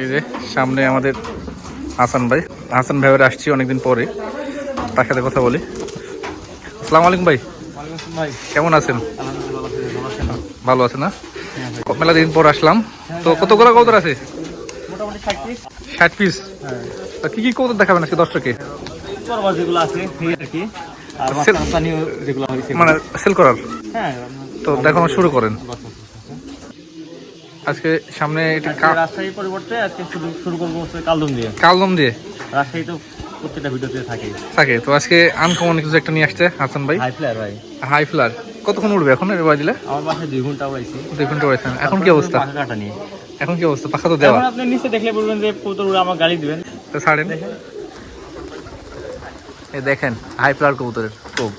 এই যে সামনে আমাদের হাসান ভাই। হাসান ভাইয়ের আসছি অনেকদিন পরে তার সাথে কথা বলি। আসসালামু আলাইকুম ভাই। কেমন আছেন? ভালো আছেন? না? মেলা দিন পর আসলাম। তো কতগুলো কবুতর আছে? মোটামুটি ষাট পিস। হ্যাঁ। কি কি কবুতর দেখাবেন আজকে দর্শকে? আছে মানে সেল করার? হ্যাঁ তো দেখানো শুরু করেন। আজকে সামনে এটা আজকে রাজশাহীর পরিবর্তে আজকে শুরু শুরু করব হচ্ছে কালদম দিয়ে। কালদম দিয়ে? রাজশাহী তো প্রত্যেকটা ভিডিওতে থাকে। থাকে। তো আজকে আনকমন কিছু একটা নিয়ে আসছে হাসান ভাই। হাই প্লেয়ার ভাই। হাই ফ্লার কতক্ষণ উঠবে এখন এবার দিলে আমার বাসায় দুই ঘণ্টা উড়াইছি। দুই ঘণ্টা রয়েছেন এখন কি অবস্থা? পাখা কাটা নিয়ে। এখন কি অবস্থা? পাখা তো দেওয়া। আপনি নিচে দেখলে বলবেন যে কবুতর উড়ে আমার গাড়ি দিবেন। তো ছাড়েন। এই দেখেন হাই ফ্লার কবুতরের। খুব।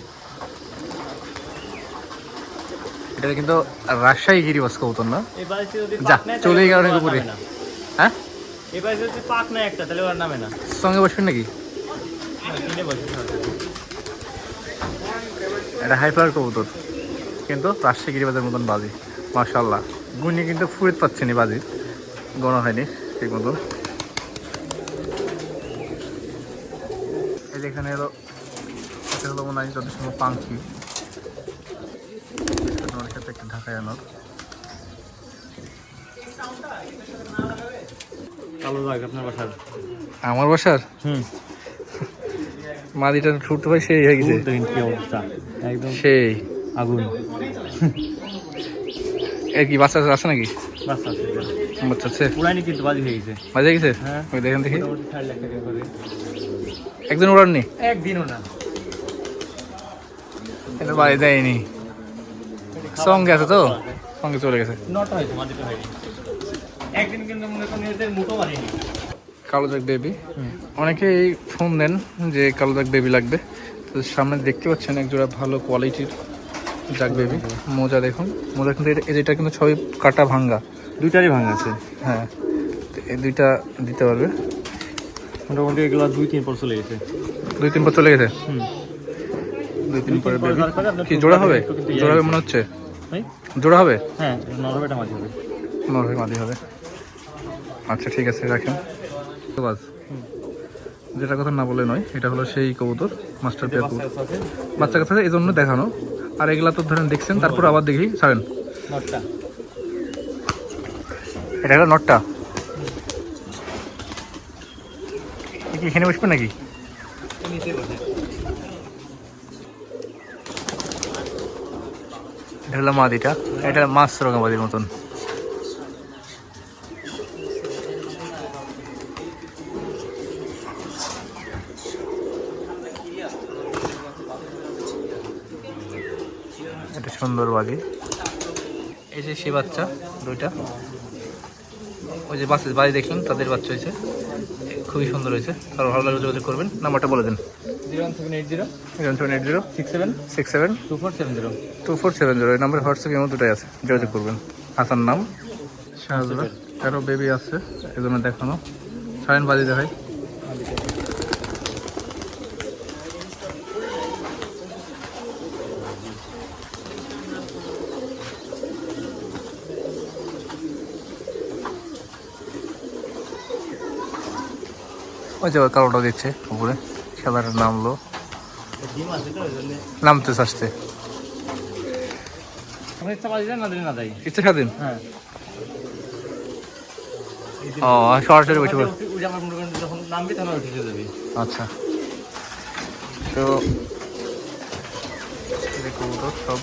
এটা কিন্তু রাজশাহী গিরিবাস কবুতর না? যা, চলেই গেল ওর উপরে। হ্যাঁ? এবার যদি পাক নেয় একটা তাহলে ওর নামে না। সঙ্গে বসবেন নাকি? এটা হাই ফ্লার কবুতর কিন্তু রাজশাহী গিরিবাজের মতন বাজি মার্শাল্লাহ গুনি কিন্তু ফুরিত পাচ্ছেনি বাজি গণ হয়নি ঠিক মতন। এই যে এখানে হলো এটা মনে হয় যত সময় পাঙ্কি সাথে একটা ঢাকায় আনার কালো দাগ আপনার বাসার? আমার বাসার? হুম। মাদিটা ঠুটতে ভাই সেই হয়ে গেছে। দেখেন কি অবস্থা। একদম সেই। আগুন। এর কি বাচ্চা আছে নাকি? বাচ্চা আছে বাচ্চা আছে। পুরানি কিন্তু বাজি হয়ে গেছে। বাজে গেছে? হ্যাঁ। ওই দেখেন দেখি। একজন ওড়াননি একদিনও না। এটা বাড়ি দেয়নি সঙ্গে আছে তো? সঙ্গে চলে গেছে। নটা হয়েছে মাটিতে হয়নি। একদিন কিন্তু করেন এদের মুঠো মারিনি কালো জাগ বেবি অনেকেই ফোন দেন যে কালো জাগ বেবি লাগবে। তো সামনে দেখতে পাচ্ছেন এক জোড়া ভালো কোয়ালিটির জাগ বেবি মোজা দেখুন। মোজা কিন্তু এটা- এটা কিন্তু ছবি কাটা ভাঙ্গা। দুইটারই ভাঙা আছে। হ্যাঁ। এই দুইটা দিতে পারবে। মোটামুটি এগুলো দুই তিন পর চলে গেছে। দুই তিন পর চলে গেছে? হুম। দুই তিন পরে কি জোড়া হবে? জোড়া হবে মনে হচ্ছে? ভাই জোড়া হবে? হ্যাঁ নরবেটা মাঝে হবে। আচ্ছা ঠিক আছে রাখেন। বাস। যেটা কথা না বলে নয় এটা হলো সেই কবুতর মাস্টার পেয়ার কবুতর। বাচ্চা কাছে এই জন্য দেখানো। আর এগুলা তো ধরেন দেখছেন তারপর আবার দেখি ছাড়েন। নটটা। এটা হলো নটটা। কি এখানে বসবে নাকি নিচে বসে এটা হলো মাদিটা। এটা মাছ রঙাবাদির মতন। এটা সুন্দর বাদি এই যে সে বাচ্চা, দুইটা। ওই যে বাচ্চা বাড়ি দেখলেন তাদের বাচ্চা হয়েছে। খুবই সুন্দর হয়েছে। আর ভালো লাগলে যোগাযোগ করবেন, নাম্বারটা বলে দেন। Zero one seven eight zero. Seven eight zero. Six seven six seven two four seven zero two four seven zero এই নাম্বার হোয়াটসঅ্যাপ এমন দুটাই আছে। যোগাযোগ করবেন। হাসান নাম। শাহজুরা কারও বেবি আছে। এই জন্য দেখানো। সায়ন বাজি দেখাই ওই যে ওই কালোটা দিচ্ছে উপরে। খেলার নামলো নামতে ইচ্ছা স্বাধীন হ্যাঁ। ও সরাসরি বসে আচ্ছা। তো এই যে কবুতর সব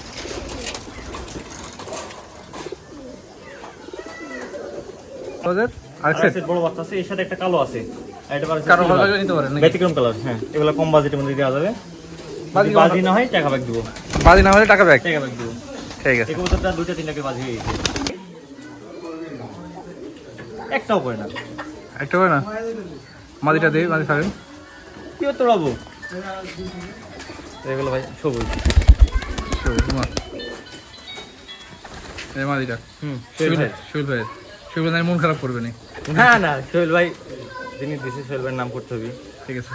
ওদের? আরেক আরেক set? set বড় বাচ্চা আছে এর সাথে একটা কালো আছে। এটা কারও ভালো লাগলে নিতে পারেন নাকি? ব্যতিক্রম কালার হ্যাঁ। এগুলো কম বাজেটের মধ্যে দেওয়া যাবে। বাজি না হয় টাকা দিব। বাজি না হলে টাকা টাকা দিব। ঠিক আছে। এই কবুতরটা দুইটা তিনটাকে বাজি হয়ে গেছে। একটাও করে না। একটা হবে না? মাদিটা দিই মাদি থাকেন কি তোড়াবো এগুলো ভাই সবুজ। এই মাদিটা। হুম শৈল ভাই শৈল শৈল ভাই মন খারাপ করবে না না না সোহেল ভাই যিনি দিছে সোহেল ভাইয়ের নাম করতে হবে। ঠিক আছে?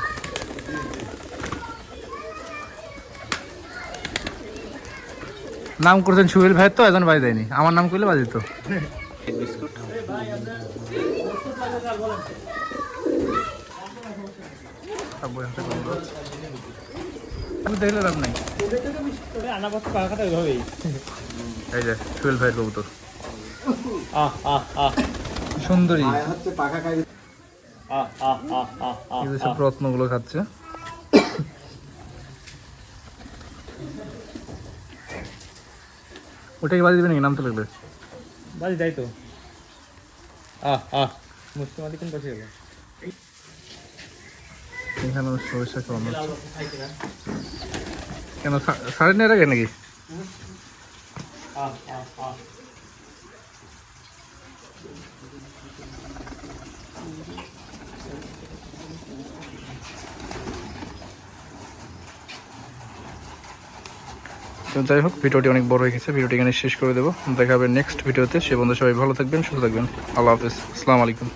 নাম করছেন সুহেল ভাই তো এখন বাজি দেয়নি। আমার নাম করলে বাজি তো দেখলে লাভ নাই। এই যে টুয়েলভ ভাইয়ের কবুতর। আহ আহ আহ। সুন্দরী। হচ্ছে পাখা খাই আহ আহ আহ আহ আহ সব রত্নগুলো খাচ্ছে ওটাকে বাজি দিবে নাকি নাম তো লাগবে বাজি যাই তো আহ আহ এখানে কেন সাড়ে রাখে নাকি আহ আহ আহ যাই হোক, ভিডিওটি অনেক বড় হয়ে গেছে। ভিডিওটি এখানে শেষ করে দেবো। দেখা হবে নেক্সট ভিডিওতে। সে বন্ধু সবাই ভালো থাকবেন, সুস্থ থাকবেন। আল্লাহ হাফিজ। আসসালামু আলাইকুম।